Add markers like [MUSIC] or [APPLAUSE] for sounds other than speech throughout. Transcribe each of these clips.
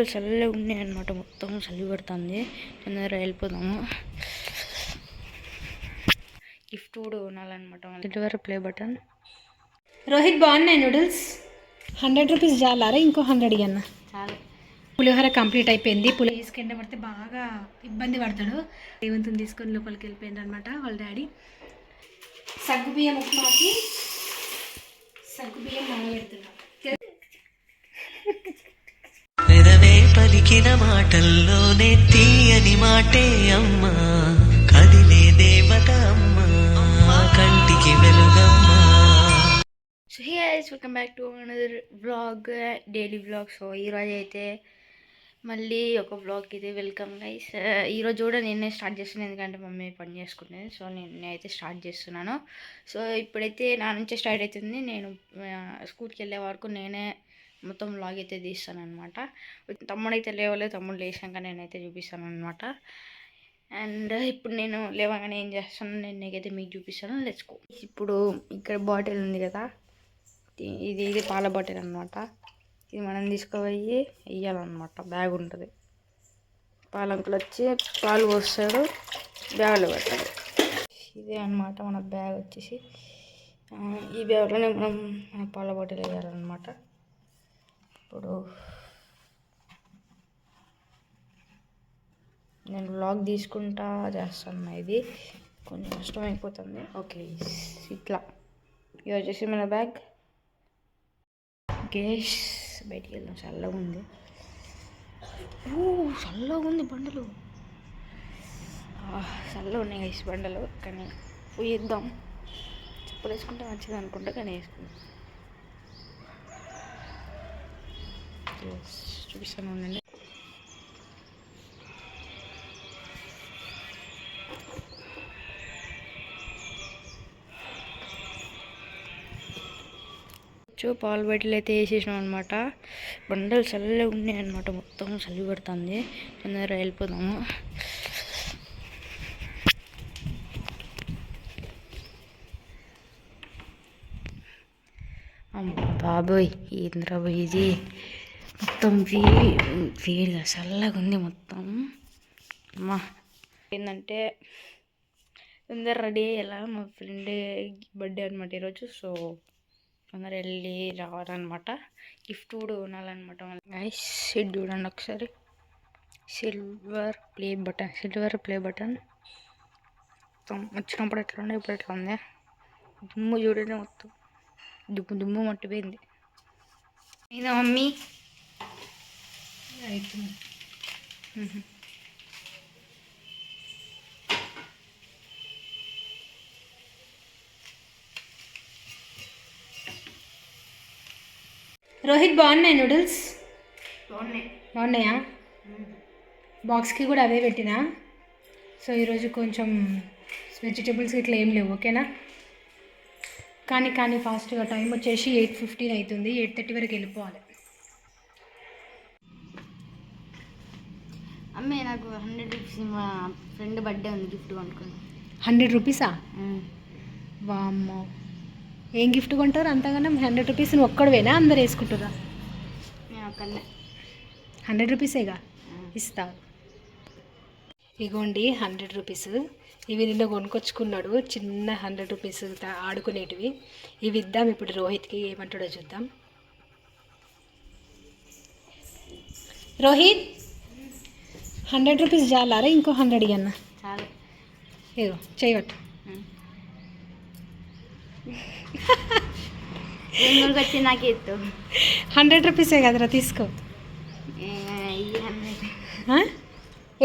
చల్లగా ఉన్నాయి అనమాట మొత్తం చలి పడుతుంది. తొందరగా వెళ్ళిపోదాము. గిఫ్ట్ కూడా కొనాలన్నమాట సిల్వర్ ప్లే బటన్. రోహిత్ బాగున్నాయి నూడిల్స్? హండ్రెడ్ రూపీస్ జాలారా? ఇంకో హండ్రెడ్ ఇవ్వన్న చాలా. పులిహోర కంప్లీట్ అయిపోయింది. పులి తీసుకెళ్ళి పడితే బాగా ఇబ్బంది పడతాడు. రేవంతుని తీసుకొని లోపలికి వెళ్ళిపోయింది అనమాట వాళ్ళ డాడీ. సగ్గుబియ్యం ఉప్మాకి సగ్గుబియ్యం నానబెడుతున్నా మాటల్లోనే తీయని మాటే అమ్మా. కదిలే దేవత అమ్మా. కంటికి వెలుగమ్మా. So hey guys welcome back to another blog daily blog so ఈరోజు అయితే మళ్ళీ ఒక బ్లాగ్ ఇది వెల్కమ్ గైస్ ఈరోజు కూడా నేనే స్టార్ట్ చేస్తున్నాను ఎందుకంటే మమ్మీ పని చేసుకునేది సో నేను అయితే స్టార్ట్ చేస్తున్నాను. సో ఇప్పుడైతే నా నుంచే స్టార్ట్ అవుతుంది. నేను స్కూల్కి వెళ్ళే వరకు నేనే మొత్తం లాగ్ అయితే తీస్తాను అనమాట తమ్ముడైతే లేవలేదు తమ్ముడు లేచాక నేనైతే చూపిస్తాను అనమాట అండ్ ఇప్పుడు నేను లేవగానే ఏం చేస్తాను నేను నీకైతే మీకు చూపిస్తాను. లెచ్చుకో ఇప్పుడు ఇక్కడ బాటిల్ ఉంది కదా. ఇది- ఇది పాల బాటిల్ అనమాట ఇది మనం తీసుకుపోయి వెయ్యాలన్నమాట బ్యాగ్ ఉంటుంది. పాలంకులు వచ్చి పాలు పోస్తాడు బ్యాగులు పెట్టాడు ఇదే అన్నమాట మన బ్యాగ్ వచ్చేసి. ఈ బ్యాగ్లోనే మనం పాల బాటిల్ వేయాలన్నమాట. ఇప్పుడు నేను బ్లాగ్ తీసుకుంటా చేస్తాను ఇది. కొంచెం కష్టం అయిపోతుంది. ఓకే ఇట్లా. ఇది వచ్చేసి మన బ్యాగ్ గేష్ బయటికి వెళ్దాం. చల్లగా ఉంది. ఓ చల్లగా ఉంది బండలు. చల్లగా ఉన్నాయి గైస్ బండలు. కానీ పోయిద్దాం చెప్పులు వేసుకుంటే మంచిది అనుకుంటా కానీ వేసుకుందాం చూపిస్తాను ఉండండి పాలు బయటలు అయితే వేసేసినాం అనమాట బండలు చల్లగా ఉన్నాయి అనమాట మొత్తం చలి పడుతుంది తొందరగా వెళ్ళిపోదాము. బాబోయ్ ఏంద్రా ఇది? మొత్తం వీ వేడిగా చల్లగా ఉంది మొత్తం. అమ్మా. ఏంటంటే అందరు రెడీ అయ్యేలా మా ఫ్రెండ్ బర్త్డే అనమాట ఈరోజు. సో అందరు వెళ్ళి రావాలన్నమాట. గిఫ్ట్ కూడా కొనాలన్నమాట నైస్ షెడ్ చూడండి ఒకసారి. Silver play button silver play button మొత్తం వచ్చినప్పుడు ఎట్లా ఉండే ఇప్పుడు ఎట్లా ఉంది? దుమ్ము చూడండి మొత్తం. దుమ్ము దుమ్ము మట్టిపోయింది ఇదా మమ్మీ రోహిత్ బాగున్నాయి నూడిల్స్? బాగున్నాయి. బాగున్నాయా? బాక్స్కి కూడా అవే పెట్టినా? సో ఈరోజు కొంచెం వెజిటేబుల్స్ ఇట్లా ఏం లేవు ఓకేనా? కానీ కానీ ఫాస్ట్గా టైం వచ్చేసి ఎయిట్ ఫిఫ్టీన్ అవుతుంది ఎయిట్ థర్టీ వరకు వెళ్ళిపోవాలి. అమ్మే నాకు హండ్రెడ్ రూపీస్ మా ఫ్రెండ్ బర్త్డే ఉంది గిఫ్ట్ కొనుక్కుని హండ్రెడ్ రూపీసా వామ్మో. ఏం గిఫ్ట్ కొంటారు? అంతగానో హండ్రెడ్ రూపీస్ నువ్వు ఒక్కడవేనా? అందరు వేసుకుంటారా నేను ఒక్కనే హండ్రెడ్ రూపీసేగా ఇస్తా. ఇగోండి హండ్రెడ్ రూపీస్ ఇవి నిన్న కొనుక్కొచ్చుకున్నాడు. చిన్న హండ్రెడ్ రూపీస్ ఆడుకునేటివి. ఇవి ఇద్దాం ఇప్పుడు రోహిత్కి ఏమంటాడో చూద్దాం. రోహిత్? హండ్రెడ్ రూపీస్ జాలారా? ఇంకో హండ్రెడ్ ఇవ్వన్న చాలు. ఇగో చేయబట్టు. ఏం వచ్చి నాకు ఎత్తు హండ్రెడ్ రూపీసే కదరా తీసుకో?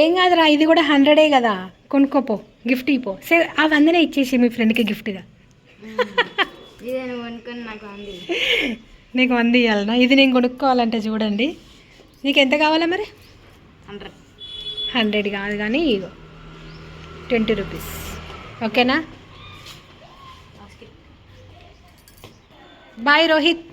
ఏం కాదురా ఇది కూడా హండ్రెడే కదా. కొనుక్కోపో గిఫ్ట్ ఇపో సే ఆ వందనే ఇచ్చేసి మీ ఫ్రెండ్కి గిఫ్ట్గా. నీకు వంద ఇవ్వాలనా ఇది నేను కొనుక్కోవాలంటే చూడండి. నీకు ఎంత కావాలా మరి? హండ్రెడ్. హండ్రెడ్ కాదు కానీ ఇగో ట్వంటీ రూపీస్. ఓకేనా? బాయ్ రోహిత్.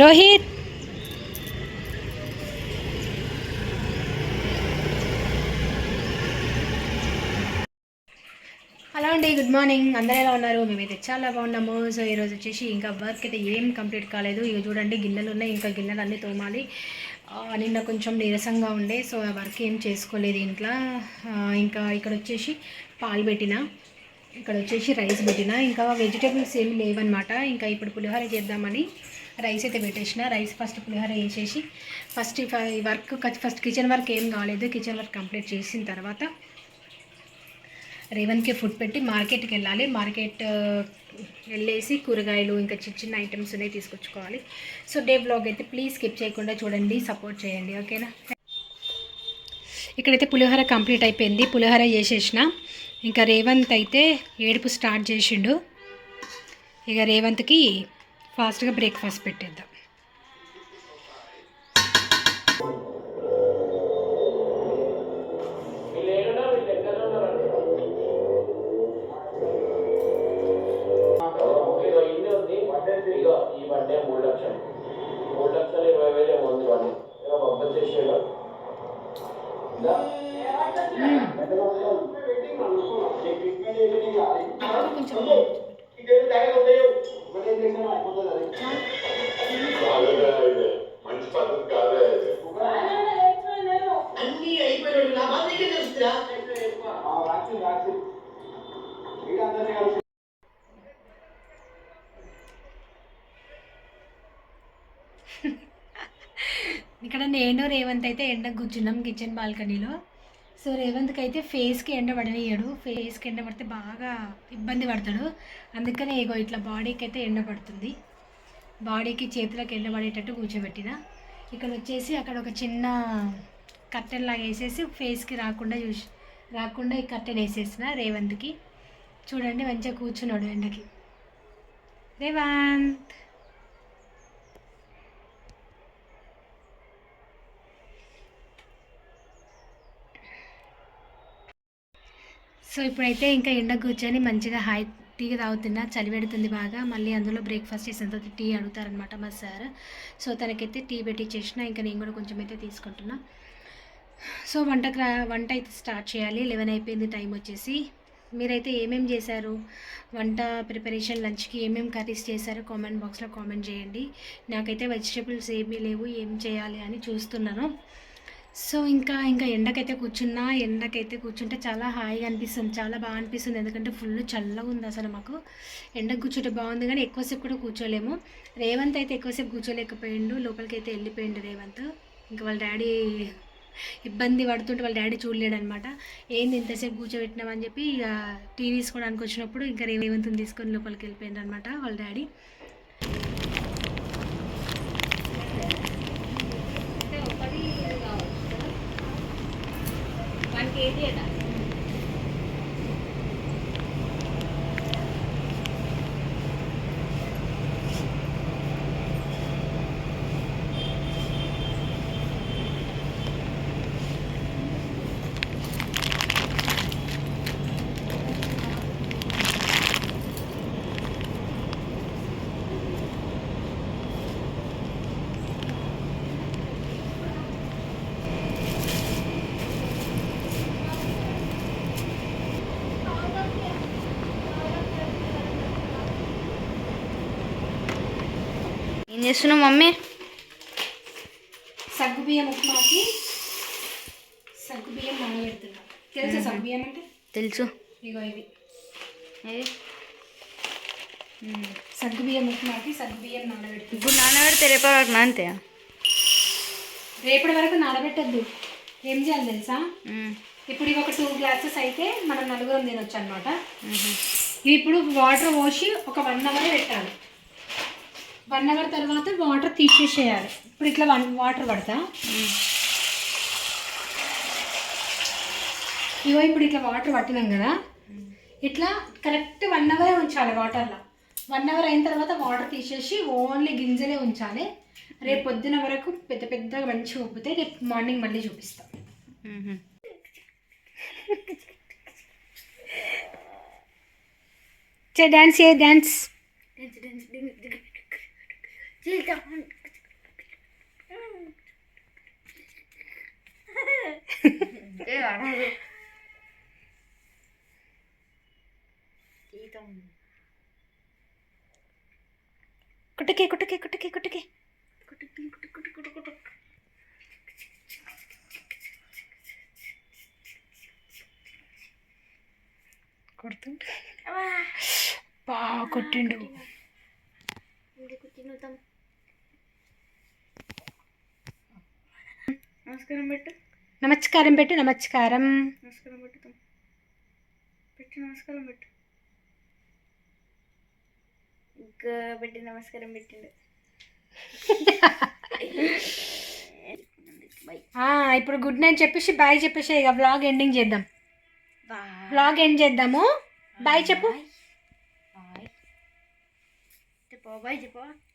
రోహిత్ హలో అండి గుడ్ మార్నింగ్ అందరూ ఎలా ఉన్నారు? మేమైతే చాలా బాగున్నాము. సో ఈరోజు వచ్చేసి ఇంకా వర్క్ అయితే ఏం కంప్లీట్ కాలేదు. ఇక చూడండి గిన్నెలు ఉన్నాయి. ఇంకా గిన్నెలు అన్నీ తోమాలి. నిన్న కొంచెం నీరసంగా ఉండే. సో ఆ వర్క్ ఏం చేసుకోలేదు ఇంట్లో. ఇంకా ఇక్కడ వచ్చేసి పాలు పెట్టిన. ఇక్కడ వచ్చేసి రైస్ పెట్టిన. ఇంకా వెజిటేబుల్స్ ఏమి లేవన్నమాట. ఇంకా ఇప్పుడు పులిహోర చేద్దామని రైస్ అయితే పెట్టేసిన. రైస్ ఫస్ట్ పులిహోర వేసేసి first work first kitchen work ఏం కాలేదు. కిచెన్ వర్క్ కంప్లీట్ చేసిన తర్వాత రేవంత్కి ఫుడ్ పెట్టి మార్కెట్కి వెళ్ళాలి. మార్కెట్ వెళ్ళేసి కూరగాయలు ఇంకా చిన్న చిన్న ఐటమ్స్ ఉన్నాయి తీసుకొచ్చుకోవాలి. సో డే బ్లాగ్ అయితే ప్లీజ్ స్కిప్ చేయకుండా చూడండి సపోర్ట్ చేయండి ఓకేనా ఇక్కడైతే పులిహోర కంప్లీట్ అయిపోయింది. పులిహోర చేసేసిన. ఇంకా రేవంత్ అయితే ఏడుపు స్టార్ట్ చేసిండు. ఇక రేవంత్కి ఫాస్ట్గా బ్రేక్ఫాస్ట్ పెట్టేద్దాం. ఇక్కడ నేను రేవంత్ అయితే ఎండ కూర్చున్నాం కిచెన్ బాల్కనీలో. సో రేవంత్కి అయితే ఫేస్కి ఎండ పడనీయడు. ఫేస్కి ఎండ పడితే బాగా ఇబ్బంది పడతాడు. అందుకనే ఇగో ఇట్లా బాడీకి అయితే ఎండ పడుతుంది. బాడీకి చేతులకు ఎండ పడేటట్టు కూర్చోబెట్టిన. ఇక్కడ వచ్చేసి అక్కడ ఒక చిన్న కర్టెన్ లాగా వేసేసి ఫేస్కి రాకుండా చూసి రాకుండా ఈ కర్టెన్ వేసేసిన రేవంత్కి. చూడండి మంచిగా కూర్చున్నాడు ఎండకి రేవంత్! సో ఇప్పుడైతే ఇంకా ఎండ కూర్చొని మంచిగా హాయ్ టీ తాగుతున్నా చలి పెడుతుంది బాగా. మళ్ళీ అందులో బ్రేక్ఫాస్ట్ చేసిన తర్వాత టీ అడుగుతారనమాట మా సార్. సో తనకైతే టీ పెట్టి చేసిన ఇంకా నేను కూడా కొంచెం అయితే తీసుకుంటున్నా. సో వంటకు వంట అయితే స్టార్ట్ చేయాలి. లెవెన్ అయిపోయింది టైం వచ్చేసి. మీరైతే ఏమేం చేశారు? వంట ప్రిపరేషన్ లంచ్కి ఏమేమి కర్రీస్ చేశారో? కామెంట్ బాక్స్లో కామెంట్ చేయండి. నాకైతే వెజిటేబుల్స్ ఏమీ లేవు ఏం చేయాలి అని చూస్తున్నాను. సో ఇంకా ఇంకా ఎండకైతే కూర్చున్నా ఎండకైతే కూర్చుంటే చాలా హాయిగా అనిపిస్తుంది చాలా బాగా అనిపిస్తుంది. ఎందుకంటే ఫుల్ చల్లగా ఉంది అసలు మాకు. ఎండకు కూర్చుంటే బాగుంది కానీ ఎక్కువసేపు కూడా కూర్చోలేము. రేవంత్ అయితే ఎక్కువసేపు కూర్చోలేకపోయిండు లోపలికి అయితే వెళ్ళిపోయిండు రేవంత్. ఇంకా వాళ్ళ డాడీ ఇబ్బంది పడుతుంటే వాళ్ళ డాడీ చూడలేడు అనమాట ఏంది ఇంతసేపు కూర్చోబెట్టినామని చెప్పి ఇక టీ తీసుకోవడానికి వచ్చినప్పుడు ఇంకా రేవంతుని తీసుకొని లోపలికి వెళ్ళిపోయింది అనమాట వాళ్ళ డాడీ. వన్ ఏది? ఏం చేస్తున్నావు మమ్మీ? సగ్గుబియ్యం ఉప్మాకి సగ్గుబియ్యం నానబెడుతున్నా తెలుసా సగ్గుబియ్యం అంటే? తెలుసు. ఇగో ఇవి? సగ్గుబియ్యం ఉప్మాకి సగ్గుబియ్యం నానబెడుతుంది ఇప్పుడు నాన్నగారు రేపటి వరకు నానితే? రేపటి వరకు నానబెట్టద్దు. ఏం చేయాలి తెలుసా? ఇప్పుడు ఇవి ఒక టూ గ్లాసెస్ అయితే మనం నలుగురం తినొచ్చు అనమాట ఇవి ఇప్పుడు వాటర్ పోసి ఒక వన్ అవర్ పెట్టాలి. వన్ అవర్ తర్వాత వాటర్ తీసేసేయాలి. ఇప్పుడు ఇట్లా వన్ వాటర్ పడతా. ఇగో ఇప్పుడు ఇట్లా వాటర్ పట్టినాం కదా. ఇట్లా కరెక్ట్ వన్ అవరే ఉంచాలి వాటర్లో. వన్ అవర్ అయిన తర్వాత వాటర్ తీసేసి ఓన్లీ గింజలే ఉంచాలి. రేపు పొద్దున వరకు పెద్ద పెద్దగా మంచిగా ఉబ్బితే రేపు మార్నింగ్ మళ్ళీ చూపిస్తాం. చే డ్యాన్స్ ఏ డ్యాన్స్ తీతం కుట్టకే కుట్టకే కుట్టకే కుట్టకే కుట్టు కుట్టు కుట్టు కుట్టు కుట్టు కొడుతుంటే బాగా కొట్టిండు ఇది నమస్కారం పెట్టు. నమస్కారం పెట్టు నమస్కారం. నమస్కారం పెట్టుతాం పెట్టు నమస్కారం పెట్టు. ఇంకా పెట్టి నమస్కారం పెట్టిండు. [LAUGHS] బై ఆ, ఇప్పుడు గుడ్ నైట్ చెప్పేసి బాయ్ చెప్పేసి ఇక వ్లాగ్ ఎండింగ్ చేద్దాం. వ్లాగ్ ఎండ్ చేద్దాము. బాయ్ చెప్పు. బాయ్ చెప్పు బాయ్ చెప్పు.